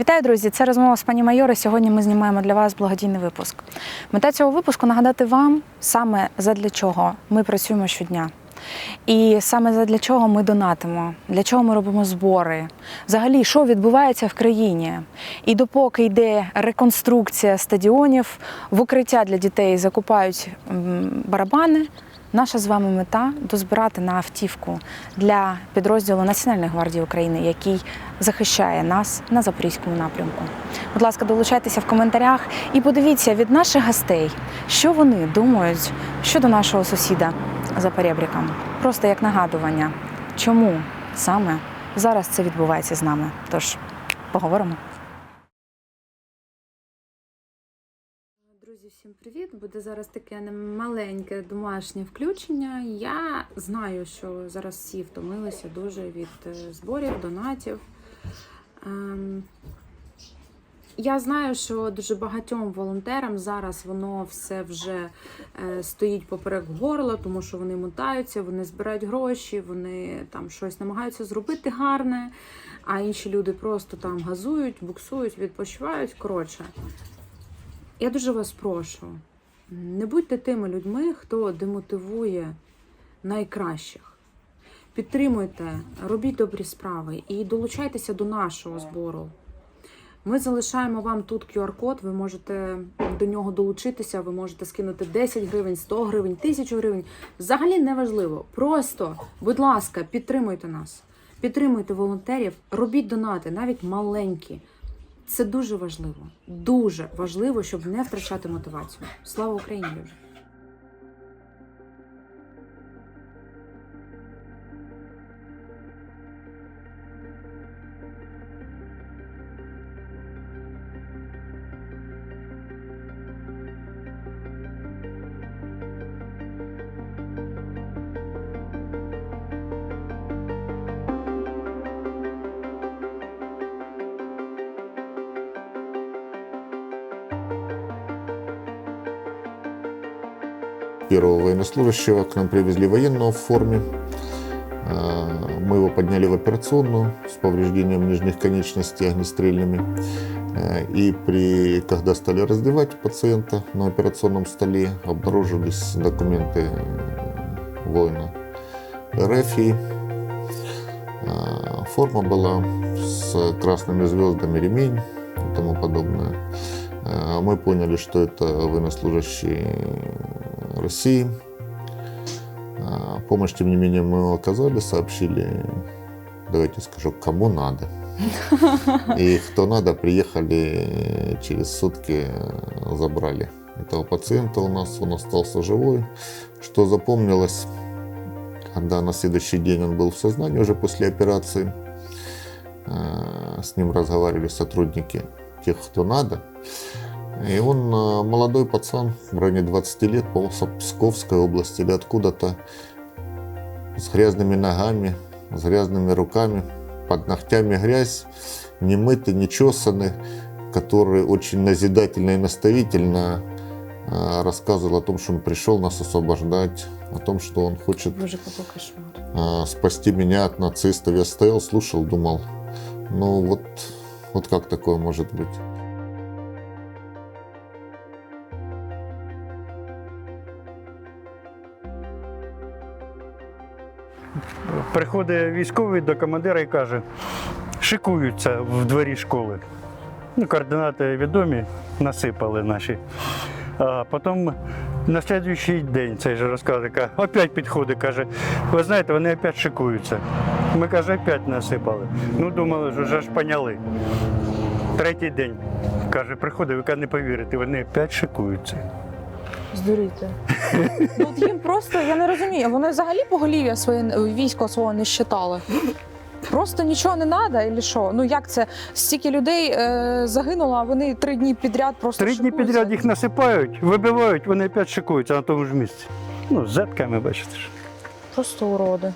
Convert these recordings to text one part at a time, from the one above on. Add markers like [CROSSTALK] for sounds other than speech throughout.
Вітаю, друзі! Це розмова з пані Майори. Сьогодні ми знімаємо для вас благодійний випуск. Мета цього випуску нагадати вам саме задля чого ми працюємо щодня. І саме задля чого ми донатимо, для чого ми робимо збори, взагалі, що відбувається в країні. І допоки йде реконструкція стадіонів, в укриття для дітей закупають барабани. Наша з вами мета дозбирати на автівку для підрозділу Національної гвардії України, який захищає нас на запорізькому напрямку. Будь ласка, долучайтеся в коментарях і подивіться від наших гостей, що вони думають щодо нашого сусіда за перебріком. Просто як нагадування, чому саме зараз це відбувається з нами. Тож поговоримо. Всім привіт! Буде зараз таке маленьке домашнє включення. Я знаю, що зараз всі втомилися дуже від е, зборів, донатів. Ем, Я знаю, що дуже багатьом волонтерам зараз воно все вже е, стоїть поперек горла, тому що вони мотаються, вони збирають гроші, вони там щось намагаються зробити гарне, а інші люди просто там газують, буксують, відпочивають. Коротше, я дуже вас прошу, не будьте тими людьми, хто демотивує найкращих. Підтримуйте, робіть добрі справи і долучайтеся до нашого збору. Ми залишаємо вам тут QR-код, ви можете до нього долучитися, ви можете скинути 10 гривень, 100 гривень, 1000 гривень. Взагалі не важливо. Просто, будь ласка, підтримуйте нас, підтримуйте волонтерів, робіть донати, навіть маленькі. Це дуже важливо. Дуже важливо, щоб не втрачати мотивацію. Слава Україні! Первого военнослужащего к нам привезли военного в форме. А, Мы его подняли в операционную с повреждением нижних конечностей огнестрельными. А, И при, когда стали раздевать пациента на операционном столе, обнаружились документы э, воина РФ. А, Форма была с красными звездами, ремень и тому подобное. Мы поняли, что это военнослужащий России. А, Помощь, тем не менее, мы оказали, сообщили, давайте скажу, кому надо. И кто надо, приехали через сутки, э, забрали этого пациента у нас, он остался живой. Что запомнилось, когда на следующий день он был в сознании уже после операции, э, с ним разговаривали сотрудники тех, кто надо. И он э, молодой пацан, в районе 20 лет, по Псковской области или откуда-то, с грязными ногами, с грязными руками, под ногтями грязь, не мытый, не чесанный, который очень назидательно и наставительно э, рассказывал о том, что он пришел нас освобождать, о том, что он хочет Боже, э, спасти меня от нацистов. Я стоял, слушал, думал, ну вот, вот как такое может быть? Приходить військовий до командира і каже, шикуються в дворі школи. Ну, координати відомі, насипали наші. А потім на наступний день цей же розказує, опять підходить, каже, ви знаєте, вони опять шикуються. Ми каже, опять насипали. Ну, думали, що вже ж поняли. Третій день. Каже, приходить, ви каже, не повірите, вони опять шикуються. Здуріти. Ну, от їм просто, я не розумію, вони взагалі поголів'я своє військо свого не щитали. Просто нічого не треба, і що? Ну як це? Стільки людей е, загинуло, а вони три дні підряд просто Три дні шикуються. підряд їх насипають, вибивають, вони опять шикуються на тому ж місці. Ну, з зетками, бачите ж. Просто уроди.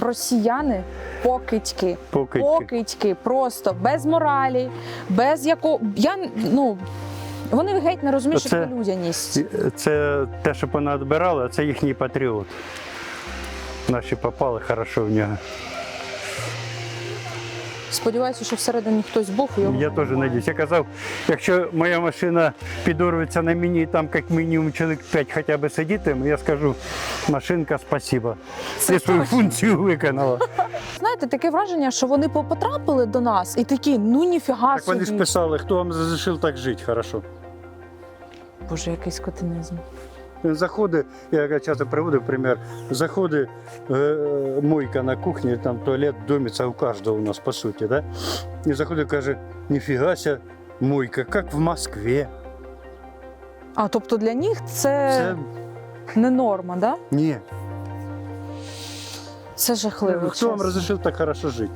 Росіяни покидьки. Покидьки. Покидьки, просто без моралі, без якого. Я ну. Вони геть не розуміють, що це людяність. Це те, що понадбирали, а це їхній патріот. Наші попали хорошо в нього. Сподіваюся, що всередині хтось був його. Я теж надіюсь. Я казав, якщо моя машина підорветься на мені, і там як мінімум чоловік 5 хоча б сидітиме, я скажу, машинка, спасибо. Ти свою функцію виконала. [LAUGHS] Знаєте, таке враження, що вони потрапили до нас і такі, ну ніфіга Так вони ж писали, хто вам разрешив так жити хорошо. Боже, якийсь котинизм. Він заходить, я часто приводив примір, заходить е, е, мойка на кухні, там туалет це у кожного у нас по суті, да? І заходить, каже, ніфіга ся, мойка, як в Москві. А тобто для них це, Це не норма, да? ні. Це жахливо. Хто вам разрешив так хорошо жити?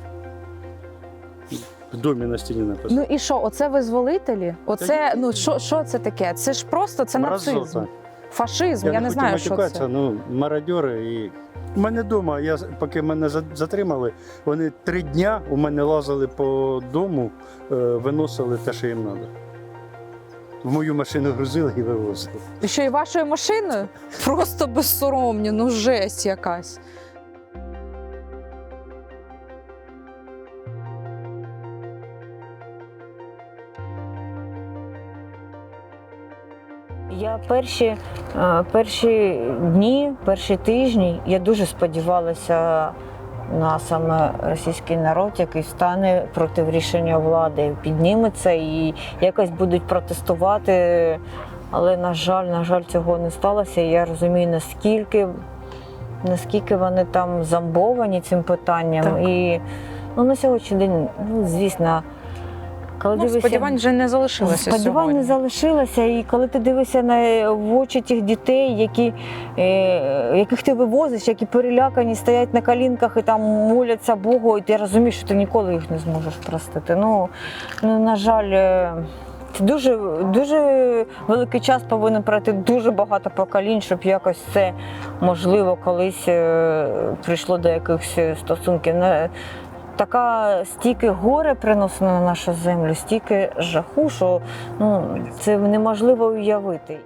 В домі на стіні написано. Ну і що, оце визволителі? Оце, ну що, що це таке? Це ж просто це нацизм. Мразота. Фашизм, я, не хотів знаю, що це. ну, мародьори і. У мене вдома, я, поки мене затримали, вони три дня у мене лазили по дому, е, виносили те, що їм треба. В мою машину грузили і вивозили. І що і вашою машиною? Просто безсоромні, ну жесть якась. Перші, е, перші дні, перші тижні я дуже сподівалася на саме російський народ, який стане проти рішення влади, підніметься і якось будуть протестувати. Але, на жаль, на жаль, цього не сталося. І я розумію, наскільки, наскільки вони там замбовані цим питанням. Так. І ну, на сьогоднішній день, ну, звісно, коли Ну, дивишся- сподівань вже не залишилося Сподівань не залишилося, і коли ти дивишся на в очі тих дітей, які, е, яких ти вивозиш, які перелякані, стоять на колінках і там моляться Богу, і ти розумієш, що ти ніколи їх не зможеш простити. Ну, ну на жаль, е, це дуже, дуже великий час повинен пройти дуже багато поколінь, щоб якось це можливо колись е, прийшло до якихось стосунків. Така стільки горе приносено на нашу землю, стільки жаху, що ну, це неможливо уявити.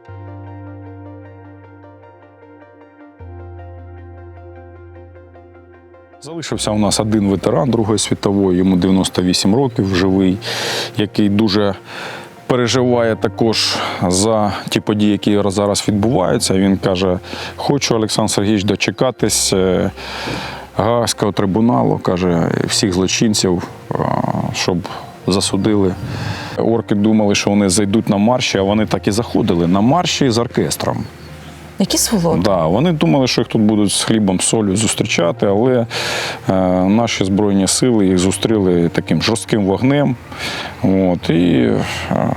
Залишився у нас один ветеран Другої світової, йому 98 років, живий, який дуже переживає також за ті події, які зараз відбуваються. Він каже: хочу, Олександр Сергійович, дочекатись е, Гаазького трибуналу, каже, всіх злочинців, щоб засудили. Орки думали, що вони зайдуть на марші, а вони так і заходили на марші з оркестром. Які сволоти? Да, вони думали, що їх тут будуть з хлібом, солью зустрічати, але е, наші збройні сили їх зустріли таким жорстким вогнем. От, і е,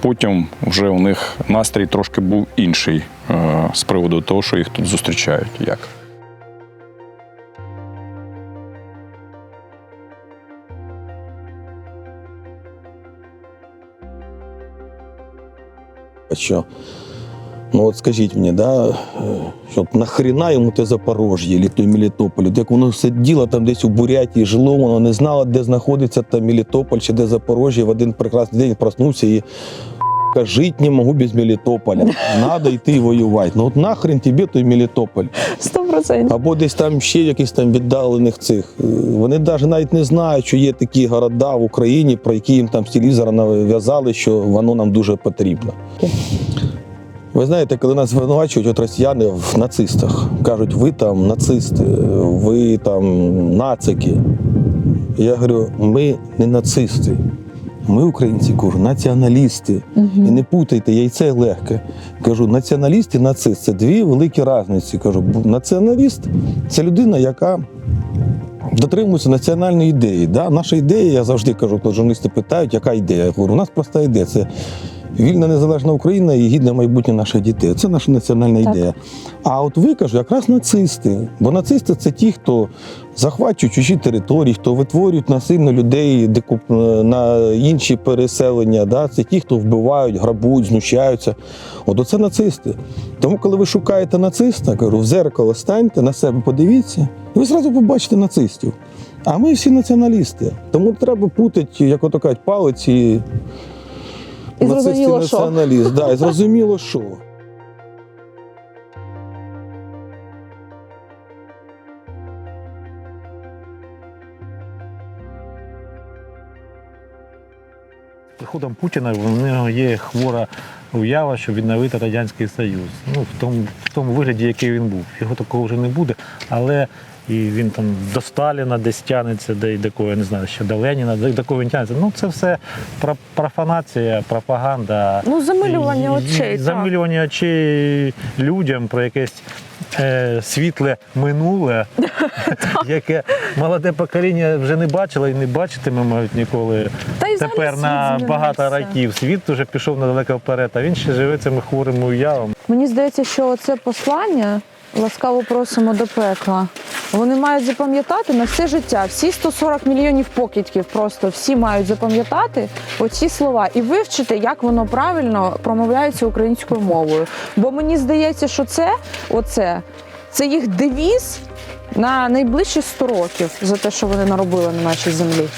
потім вже у них настрій трошки був інший е, з приводу того, що їх тут зустрічають. Як. Що, ну от скажіть мені, да, е, що нахрена йому те Запорожжя, той Мелітополь? Як воно сиділо там десь у Бурятії, жило, воно не знало, де знаходиться там Мелітополь чи де Запорожжя. В один прекрасний день проснувся і «Ка, жити не можу без Мелітополя. Надо йти воювати. Ну от нахрен тобі той Мелітополь. Сто процентів. Або десь там ще якісь там віддалених цих. Вони навіть навіть не знають, що є такі города в Україні, про які їм там з телевізора нав'язали, що воно нам дуже потрібно. Ви знаєте, коли нас звинувачують от росіяни в нацистах, кажуть, ви там нацисти, ви там нацики. Я говорю, ми не нацисти. Ми, українці, кажу, націоналісти. І не путайте, яйце легке. Кажу, націоналіст і нацист це дві великі різниці. Кажу, націоналіст це людина, яка дотримується національної ідеї. Да? Наша ідея, я завжди кажу, коли журналісти питають, яка ідея. Я говорю, у нас проста ідея. Це вільна незалежна Україна і гідне майбутнє наших дітей. Це наша національна Так. ідея. А от ви кажу, якраз нацисти. Бо нацисти це ті, хто захвачують чужі території, хто витворюють насильно людей на інші переселення. Да? Це ті, хто вбивають, грабують, знущаються. От оце нацисти. Тому, коли ви шукаєте нациста, кажу, в зеркало станьте, на себе подивіться, і ви зразу побачите нацистів. А ми всі націоналісти. Тому треба путати, як ото кажуть, палець і, зрозуміло, що. націоналіст. Да, і зрозуміло, що. Приходом Путіна в нього є хвора уява, щоб відновити Радянський Союз. Ну, в тому, в тому вигляді, який він був. Його такого вже не буде, але і він там до Сталіна десь тягнеться, де до кого, я не знаю, ще до Леніна, до, кого він тягнеться. Ну, це все профанація, пропаганда. Ну, замилювання очей, і так. Очей людям про якесь е, світле минуле, [LAUGHS] яке молоде покоління вже не бачило і не бачитиме, мабуть, ніколи. Тепер на багато років. Світ вже пішов надалеко вперед, а він ще живе цими хворими уявами. Мені здається, що це послання ласкаво просимо до пекла. Вони мають запам'ятати на все життя. Всі 140 мільйонів покидьків просто всі мають запам'ятати оці слова і вивчити, як воно правильно промовляється українською мовою. Бо мені здається, що це оце, це їх девіз на найближчі 100 років за те, що вони наробили на нашій землі.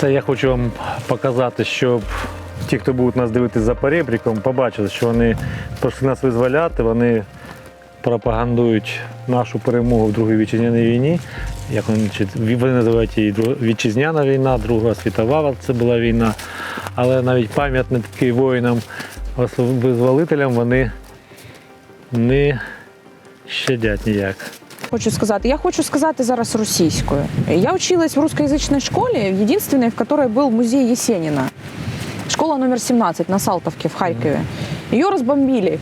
Це я хочу вам показати, щоб ті, хто будуть нас дивитися за перебріком, побачили, що вони прийшли нас визволяти, вони пропагандують нашу перемогу в Другій вітчизняній війні. Як вони, вони називають її вітчизняна війна, Друга світова це була війна. Але навіть пам'ятники воїнам, визволителям вони не щадять ніяк. Хочу сказати, я хочу сказати зараз російською. Я училась в русскоязычной школе, единственной, в которой был музей Есенина. Школа номер 17 на Салтовке в Харькове. Ее разбомбили.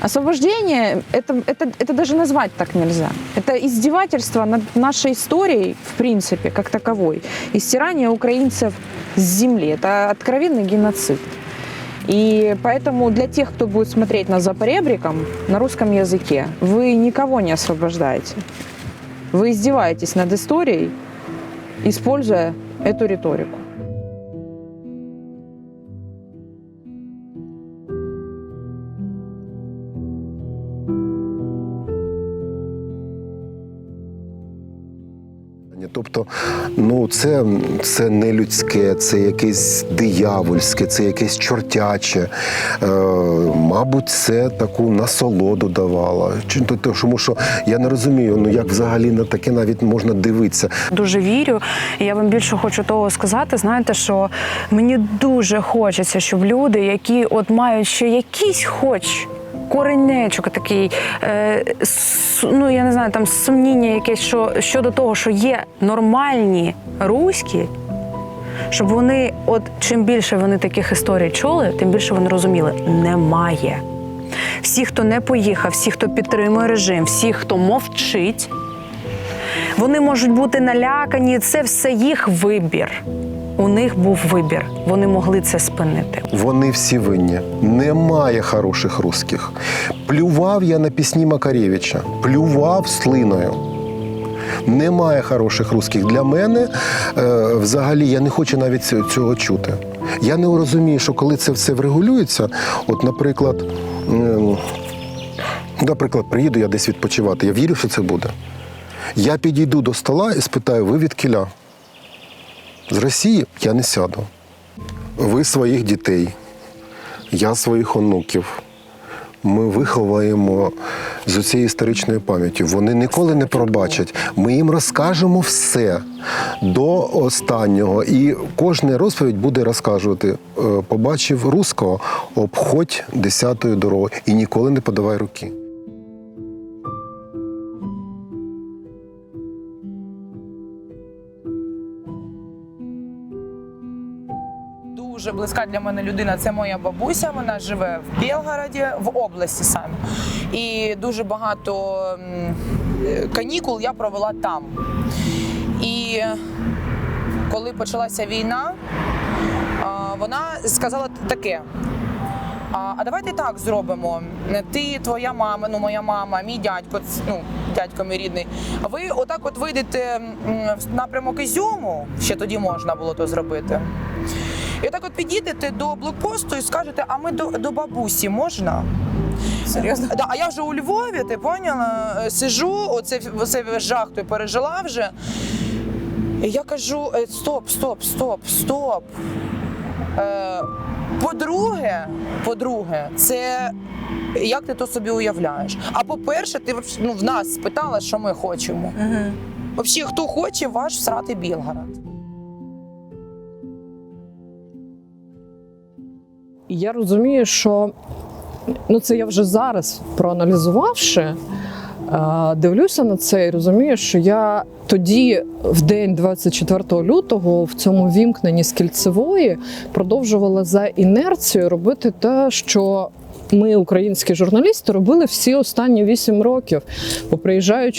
Освобождение это, это, это даже назвать так нельзя. Это издевательство над нашей историей, в принципе, как таковой. И стирание украинцев с земли. Это откровенный геноцид. И поэтому для тех, кто будет смотреть нас за поребриком на русском языке, вы никого не освобождаете. Вы издеваетесь над историей, используя эту риторику. Тобто, ну це, це не людське, це якесь диявольське, це якесь чортяче. Е, мабуть, це таку насолоду давало. Тому що я не розумію, ну як взагалі на таке навіть можна дивитися. дуже вірю. Я вам більше хочу того сказати. Знаєте, що мені дуже хочеться, щоб люди, які от мають ще якийсь хоч. Коренечок такий, е, ну я не знаю, там сумніння якесь що, щодо того, що є нормальні руські, щоб вони, от чим більше вони таких історій чули, тим більше вони розуміли, немає. Всі, хто не поїхав, всі, хто підтримує режим, всі, хто мовчить, вони можуть бути налякані, це все їх вибір. У них був вибір. Вони могли це спинити. Вони всі винні. Немає хороших русських. Плював я на пісні Макаревича, плював слиною. Немає хороших русських. Для мене е, взагалі я не хочу навіть цього- цього чути. Я не розумію, що коли це все врегулюється, от, наприклад, ем, наприклад, приїду я десь відпочивати. Я вірю, що це буде. Я підійду до стола і спитаю, ви від кіля? З Росії я не сяду. Ви своїх дітей, я своїх онуків. Ми виховаємо з цією історичною пам'яттю. Вони ніколи не пробачать. Ми їм розкажемо все до останнього. І кожна розповідь буде розказувати: е, побачив руського, обходь десятою дорогою і ніколи не подавай руки. Дуже близька для мене людина. Це моя бабуся. Вона живе в Білгороді, в області саме. І дуже багато канікул я провела там. І коли почалася війна, вона сказала таке. А давайте так зробимо. Ти, твоя мама, ну моя мама, мій дядько, ну дядько мій рідний. Ви отак от вийдете в напрямок Ізюму, ще тоді можна було то зробити. І отак от підійдете до блокпосту і скажете, а ми до, до бабусі можна? Серйозно? Да, а я вже у Львові, ти поняла? Е, Сижу, оце, оце жах той пережила вже. І я кажу: е, стоп, стоп, стоп, стоп. Е, по-друге, по-друге, це як ти то собі уявляєш? А по-перше, ти ну, в нас спитала, що ми хочемо. Угу. Взагалі, хто хоче ваш всрати Білгород? І я розумію, що ну це я вже зараз проаналізувавши, е, дивлюся на це і розумію, що я тоді, в день 24 лютого, в цьому вімкненні з кільцевої, продовжувала за інерцією робити те, що. Ми, українські журналісти, робили всі останні вісім років, бо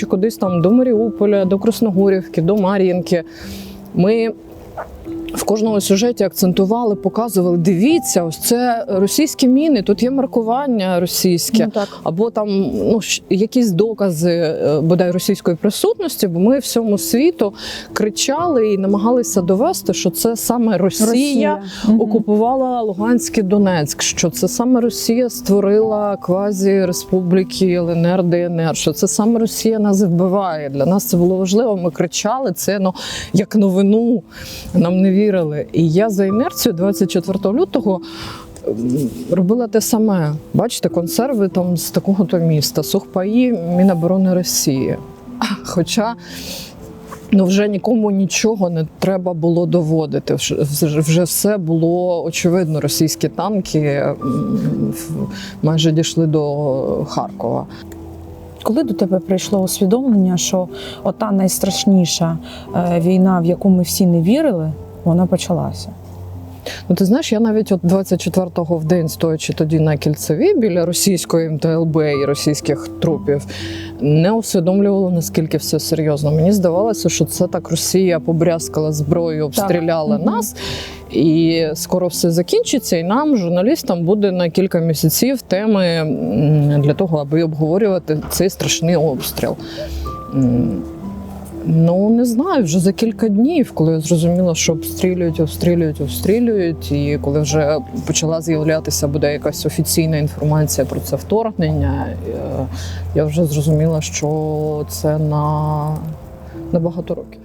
кудись там до Маріуполя, до Красногорівки, до Мар'їнки, ми в кожному сюжеті акцентували, показували: дивіться, ось це російські міни, тут є маркування російське, Ну, так. або там ну, якісь докази е, бодай російської присутності, бо ми всьому світу кричали і намагалися довести, що це саме Росія, Мгм. окупувала Луганськ і Донецьк, що це саме Росія створила квазі республіки ЛНР, ДНР, що це саме Росія нас вбиває. Для нас це було важливо. Ми кричали це ну як новину. Нам не вірили. І я за інерцією 24 лютого. Робила те саме. Бачите, консерви там з такого то міста, сухпаї Міноборони Росії. Хоча ну, вже нікому нічого не треба було доводити. Вже все було очевидно. Російські танки майже дійшли до Харкова. Коли до тебе прийшло усвідомлення, що ота найстрашніша е, війна, в яку ми всі не вірили, вона почалася? Ну, ти знаєш, я навіть от 24-го в день, стоячи тоді на кільцеві біля російської МТЛБ і російських трупів, не усвідомлювала, наскільки все серйозно. Мені здавалося, що це так Росія побрязкала зброєю, обстріляла Мгм. нас, і скоро все закінчиться, і нам, журналістам, буде на кілька місяців теми для того, аби обговорювати цей страшний обстріл. Ну, не знаю, вже за кілька днів, коли я зрозуміла, що обстрілюють, обстрілюють, обстрілюють, і коли вже почала з'являтися буде якась офіційна інформація про це вторгнення, е, я вже зрозуміла, що це на, на багато років.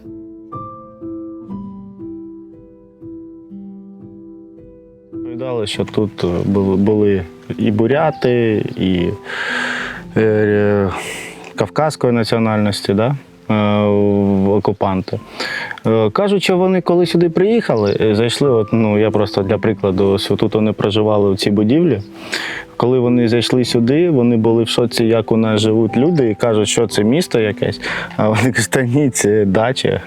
Розповідали, що тут е, були, і буряти, і е, кавказької національності, да? Е, окупанти. Е, Кажуть, що вони коли сюди приїхали, е, зайшли, от, ну я просто для прикладу, ось тут вони проживали у цій будівлі. Коли вони зайшли сюди, вони були в шоці, як у нас живуть люди, і кажуть, що це місто якесь. А вони кажуть, та ні, це дача,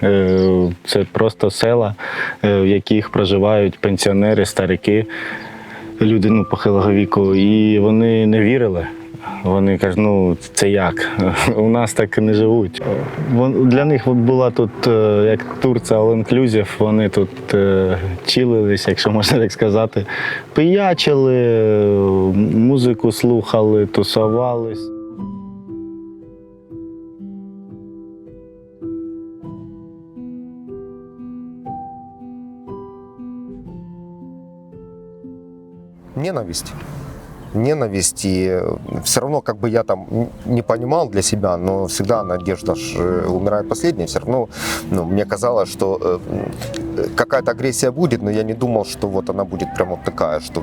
це просто села, в яких проживають пенсіонери, старики, люди ну, похилого віку. І вони не вірили. Вони кажуть, ну це як? [LAUGHS] У нас так не живуть. Для них була тут, е, як Турція all inclusive, вони тут е, чилились, якщо можна так сказати. Пиячили, музику слухали, тусувались. Ненависть. Ненависть. И все равно, как бы я там не понимал для себя, но всегда надежда э, умирает последней. Все равно ну, мне казалось, что э, какая-то агрессия будет, но я не думал, что вот она будет прям вот такая, что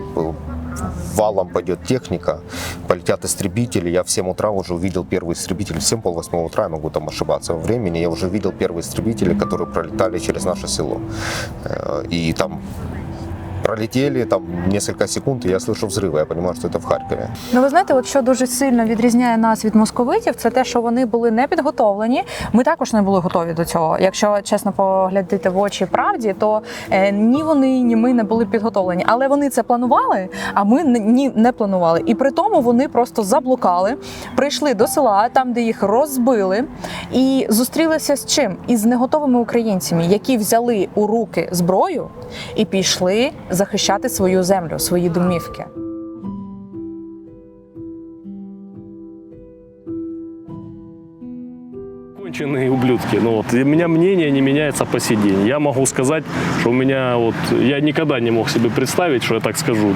валом пойдет техника, полетят истребители. Я в 7 утра уже увидел первый истребитель. В 7 пол восьмого утра, я могу там ошибаться во времени, я уже видел первые истребители, которые пролетали через наше село. Э, И там пролетели там несколько секунд, и я слышу взрывы. Я понимаю, что это в Харькове. Ну, ви знаєте, от що дуже сильно відрізняє нас від московитів, це те, що вони були не підготовлені. Ми також не були готові до цього. Якщо чесно поглядати в очі правді, то е, ні вони, ні ми не були підготовлені. Але вони це планували, а ми н- ні не планували. І при тому вони просто заблукали, прийшли до села, там де їх розбили, і зустрілися з чим? Із неготовими українцями, які взяли у руки зброю і пішли захищати свою землю, свої домівки. Конченые ублюдки. Ну вот, и у меня мнение не меняется по сей день. Я могу сказать, что у меня вот... Я никогда не мог себе представить, что я так скажу.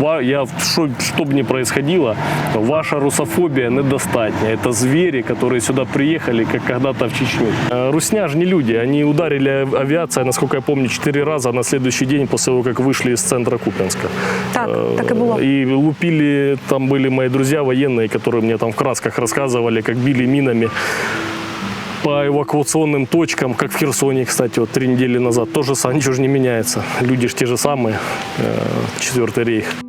Но я, что, что бы ни происходило, ваша русофобия недостатня. Это звери, которые сюда приехали, как когда-то в Чечню. Э, Русня же не люди. Они ударили ав- авиация, насколько я помню, четыре раза на следующий день после того, как вышли из центра Купенска. Так, Э, так и было. И лупили, там были мои друзья военные, которые мне там в красках рассказывали, как били минами по эвакуационным точкам, как в Херсоне, кстати, вот три недели назад. Тоже сам- ничего же не меняется. Люди же те же самые, э, Четвертый рейх.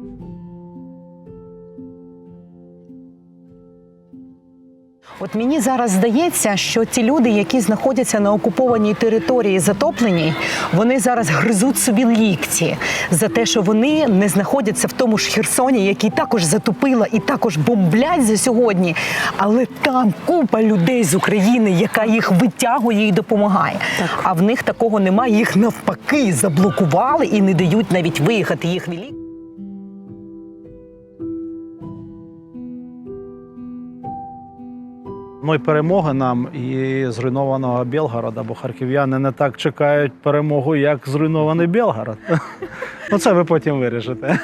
От мені зараз здається, що ті люди, які знаходяться на окупованій території затопленій, вони зараз гризуть собі лікті за те, що вони не знаходяться в тому ж Херсоні, який також затопила і також бомблять за сьогодні. Але там купа людей з України, яка їх витягує і допомагає. А в них такого немає. Їх навпаки заблокували і не дають навіть виїхати. Їх вілі. Ну перемоги нам і зруйнованого Білгорода, бо харків'яни не так чекають перемогу, як зруйнований Білгород. [LAUGHS] Ну це ви потім вирішите.